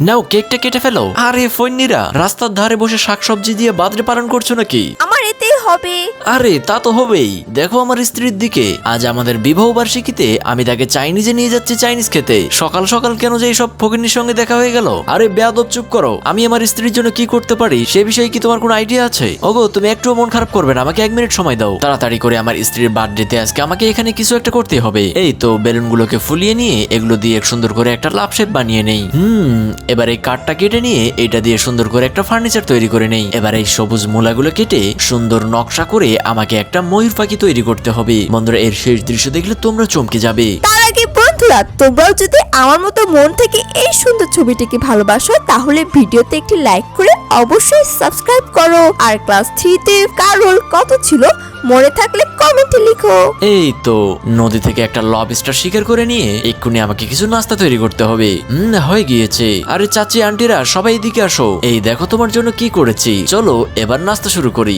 নাও কেকটা কেটে ফেলো। আরে ফৈন্যীরা রাস্তার ধারে বসে শাকসবজি দিয়ে বাদরে পালন করছ নাকি? হবে? আরে, তা তো হবেই। দেখো আমার স্ত্রীর দিকে। আজ আমাদের বিবাহ বার্ষিকীতে আমি তাকে চাইনিজে নিয়ে যাচ্ছি চাইনিজ খেতে। সকাল সকাল কেন যে সব ফকিরনির সঙ্গে দেখা হয়ে গেল? আরে, বেয়াদব, চুপ করো। আমি আমার স্ত্রীর জন্য কি করতে পারি, সে বিষয়ে কি তোমার কোনো আইডিয়া আছে? ওগো, তুমি একটু মন খারাপ করবে না, আমাকে এক মিনিট সময় দাও। তাড়াতাড়ি করে আমার স্ত্রীর বার্থডেতে আজকে আমাকে এখানে কিছু একটা করতে হবে। এই তো, বেলুনগুলোকে ফুলিয়ে নিয়ে এগুলো দিয়ে সুন্দর করে একটা লাভ শেপ বানিয়ে নেই। হুম, এবার এই কাঠটা কেটে নিয়ে এটা দিয়ে সুন্দর করে একটা ফার্নিচার তৈরি করে নেই। এবার এই সবুজ মূলাগুলো কেটে সুন্দর নকশা করে আমাকে একটা ময়ূর পাখি তৈরি করতে হবে। বন্ধুরা এর শেষ দৃশ্য দেখলে তোমরা চমকে যাবে। তার আগে বন্ধুরা তোমরাও যদি আমার মতো মন থেকে এই সুন্দর ছবিটিকে ভালোবাসো তাহলে ভিডিওতে একটি লাইক করে অবশ্যই সাবস্ক্রাইব করো। আর ক্লাস থ্রিতে কত ছিল মনে থাকলে কমেন্টে লিখো। এই তো নদী থেকে একটা লব স্টার শিকার করে নিয়ে এক্ষুনি আমাকে কিছু নাস্তা তৈরি করতে হবে। হুম হয়ে গিয়েছে। আরে চাচি আন্টিরা সবাই এদিকে আসো। এই দেখো তোমার জন্য কি করেছি। চলো এবার নাস্তা শুরু করি।